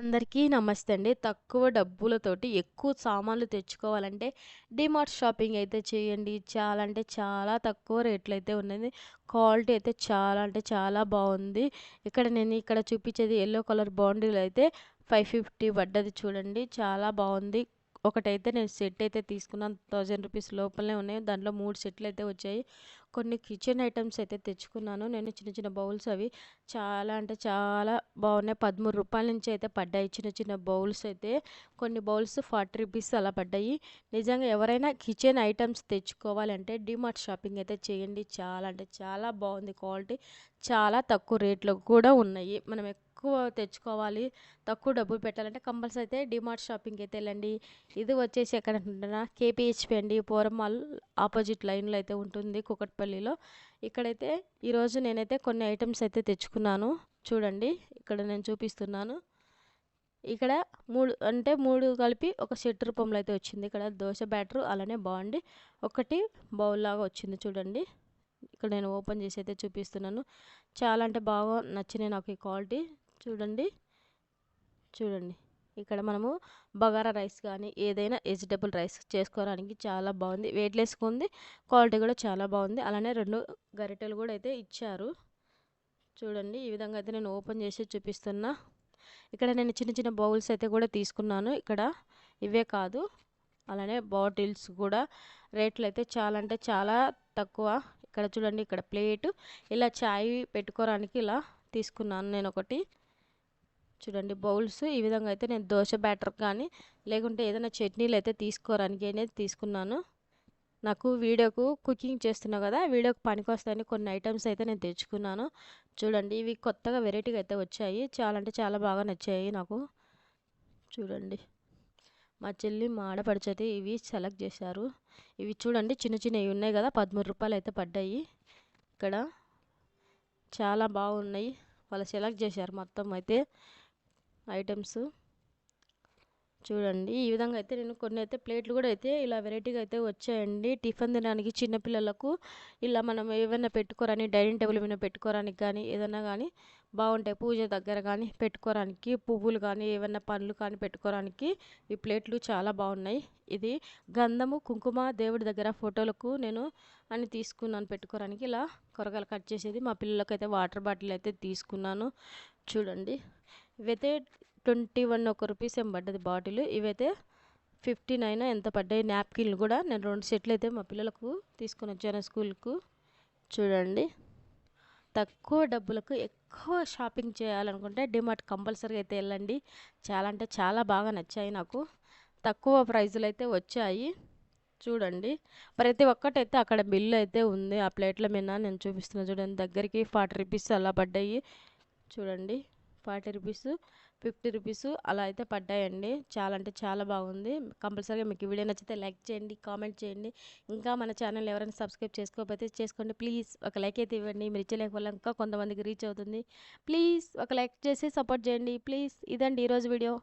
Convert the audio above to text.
అందరికీ నమస్తే అండి. తక్కువ డబ్బులతోటి ఎక్కువ సామాన్లు తెచ్చుకోవాలంటే డీమార్ట్ షాపింగ్ అయితే చేయండి. చాలా అంటే చాలా తక్కువ రేట్లు అయితే ఉన్నది. క్వాలిటీ అయితే చాలా అంటే చాలా బాగుంది ఇక్కడ నేను ఇక్కడ చూపించేది ఎల్లో కలర్ బాండిల్ అయితే 550 పడ్డది చూడండి. చాలా బాగుంది ఒకటైతే నేను సెట్ అయితే తీసుకున్నాను. థౌజండ్ రూపీస్ లోపలనే ఉన్నాయి. దాంట్లో మూడు సెట్లు అయితే వచ్చాయి. కొన్ని కిచెన్ ఐటమ్స్ అయితే తెచ్చుకున్నాను. నేను చిన్న చిన్న బౌల్స్ అవి చాలా అంటే చాలా బాగున్నాయి పదమూడు రూపాయల నుంచి అయితే పడ్డాయి. చిన్న చిన్న బౌల్స్ అయితే కొన్ని బౌల్స్ 40 రూపీస్ అలా పడ్డాయి. నిజంగా ఎవరైనా కిచెన్ ఐటమ్స్ తెచ్చుకోవాలంటే డిమార్ట్ షాపింగ్ అయితే చేయండి. చాలా అంటే చాలా బాగుంది క్వాలిటీ. చాలా తక్కువ రేట్‌లో కూడా ఉన్నాయి. మనం ఎక్కువ తెచ్చుకోవాలి, తక్కువ డబ్బులు పెట్టాలంటే కంపల్సరీ అయితే డీమార్ట్ షాపింగ్‌కి అయితే వెళ్ళండి ఇది వచ్చేసి ఎక్కడంటున్నా కేపీహెచ్పి అండి. పోరం మాల్ ఆపోజిట్ లైన్‌లో అయితే ఉంటుంది కూకట్పల్లిలో. ఇక్కడైతే ఈరోజు నేనైతే కొన్ని ఐటమ్స్ అయితే తెచ్చుకున్నాను. చూడండి ఇక్కడ నేను చూపిస్తున్నాను. ఇక్కడ మూడు అంటే మూడు కలిపి ఒక సెట్ రూపంలో అయితే వచ్చింది. ఇక్కడ దోశ బ్యాటరు అలానే బాగుండి ఒకటి బౌల్ లాగా వచ్చింది చూడండి. ఇక్కడ నేను ఓపెన్ చేసి అయితే చూపిస్తున్నాను. చాలా అంటే బాగా నచ్చినాయి నాకు ఈ క్వాలిటీ. చూడండి. చూడండి. ఇక్కడ మనము బగారా రైస్ కానీ ఏదైనా వెజిటబుల్ రైస్ చేసుకోవడానికి చాలా బాగుంది వెయిట్‌లెస్‌గా ఉంది. క్వాలిటీ కూడా చాలా బాగుంది అలానే రెండు గరిటెలు కూడా అయితే ఇచ్చారు. చూడండి. ఈ విధంగా అయితే నేను ఓపెన్ చేసి చూపిస్తున్నా. ఇక్కడ నేను చిన్న చిన్న బౌల్స్ అయితే కూడా తీసుకున్నాను. ఇక్కడ ఇవే కాదు. అలానే బాటిల్స్ కూడా రేట్లు అయితే చాలా అంటే చాలా తక్కువ. ఇక్కడ చూడండి ఇక్కడ ప్లేటు ఇలా చాయ్ పెట్టుకోవడానికి ఇలా తీసుకున్నాను నేను ఒకటి చూడండి బౌల్స్ ఈ విధంగా అయితే నేను దోశ బ్యాటర్ కానీ, లేకుంటే ఏదైనా చట్నీలు అయితే తీసుకోవడానికి అనేది తీసుకున్నాను. నాకు వీడియోకు కుకింగ్ చేస్తున్నా కదా! వీడియోకి పనికొస్తాయని కొన్ని ఐటమ్స్ అయితే నేను తెచ్చుకున్నాను. చూడండి ఇవి కొత్తగా వెరైటీగా అయితే వచ్చాయి. చాలా అంటే చాలా బాగా నచ్చాయి నాకు. చూడండి. మా చెల్లి, మా ఆడపడుచు ఇవి సెలెక్ట్ చేశారు. ఇవి చూడండి చిన్న చిన్నవి ఉన్నాయి కదా! 13 రూపాయలు అయితే పడ్డాయి. ఇక్కడ చాలా బాగున్నాయి. వాళ్ళు సెలెక్ట్ చేశారు మొత్తం అయితే ఐటెమ్స్. చూడండి. ఈ విధంగా అయితే నేను కొన్ని అయితే ప్లేట్లు కూడా అయితే ఇలా వెరైటీగా అయితే వచ్చాయండి. టిఫిన్ తినడానికి చిన్నపిల్లలకు ఇలా మనం ఏమైనా పెట్టుకోరని డైనింగ్ టేబుల్ మీద పెట్టుకోవడానికి కానీ, ఏదైనా కానీ బాగుంటాయి పూజ దగ్గర కానీ పెట్టుకోవడానికి పువ్వులు కానీ, ఏమైనా పండ్లు కానీ పెట్టుకోవడానికి ఈ ప్లేట్లు చాలా బాగున్నాయి ఇది గంధము, కుంకుమ దేవుడి దగ్గర ఫోటోలకు నేను అని తీసుకున్నాను పెట్టుకోవడానికి. ఇలా కూరగాయలు కట్ చేసేది. మా పిల్లలకైతే వాటర్ బాటిల్ అయితే తీసుకున్నాను. చూడండి. ఇవైతే ట్వంటీ వన్ ఒక రూపీస్ ఏం పడ్డది బాటిల్ ఇవైతే 59 ఎంత పడ్డాయి. నాప్కిన్‌లు కూడా నేను రెండు సెట్లు అయితే మా పిల్లలకు తీసుకొని వచ్చాను స్కూల్‌కు. చూడండి. తక్కువ డబ్బులకు ఎక్కువ షాపింగ్ చేయాలనుకుంటే డీమార్ట్ కంపల్సరీగా అయితే వెళ్ళండి చాలా అంటే చాలా బాగా నచ్చాయి నాకు. తక్కువ ప్రైజులు అయితే వచ్చాయి. చూడండి. ప్రతి ఒక్కటైతే అక్కడ బిల్లు అయితే ఉంది. ఆ ప్లేట్ల మీద నేను చూపిస్తున్నా చూడండి. దగ్గరికి 40 రూపీస్ అలా పడ్డాయి. చూడండి. 40 రూపీస్, 50 రూపీస్ అలా అయితే పడ్డాయండి. చాలా అంటే చాలా బాగుంది. కంపల్సరీగా మీకు వీడియో నచ్చితే లైక్ చేయండి, కామెంట్ చేయండి. ఇంకా మన ఛానల్ ఎవరైనా సబ్స్క్రైబ్ చేసుకోకపోతే చేసుకోండి. ప్లీజ్ ఒక లైక్ అయితే ఇవ్వండి. మీరు ఇచ్చే లైక్ వల్ల ఇంకా కొంతమందికి రీచ్ అవుతుంది. ప్లీజ్ ఒక లైక్ చేసి సపోర్ట్ చేయండి. ప్లీజ్ ఇదండి ఈరోజు వీడియో.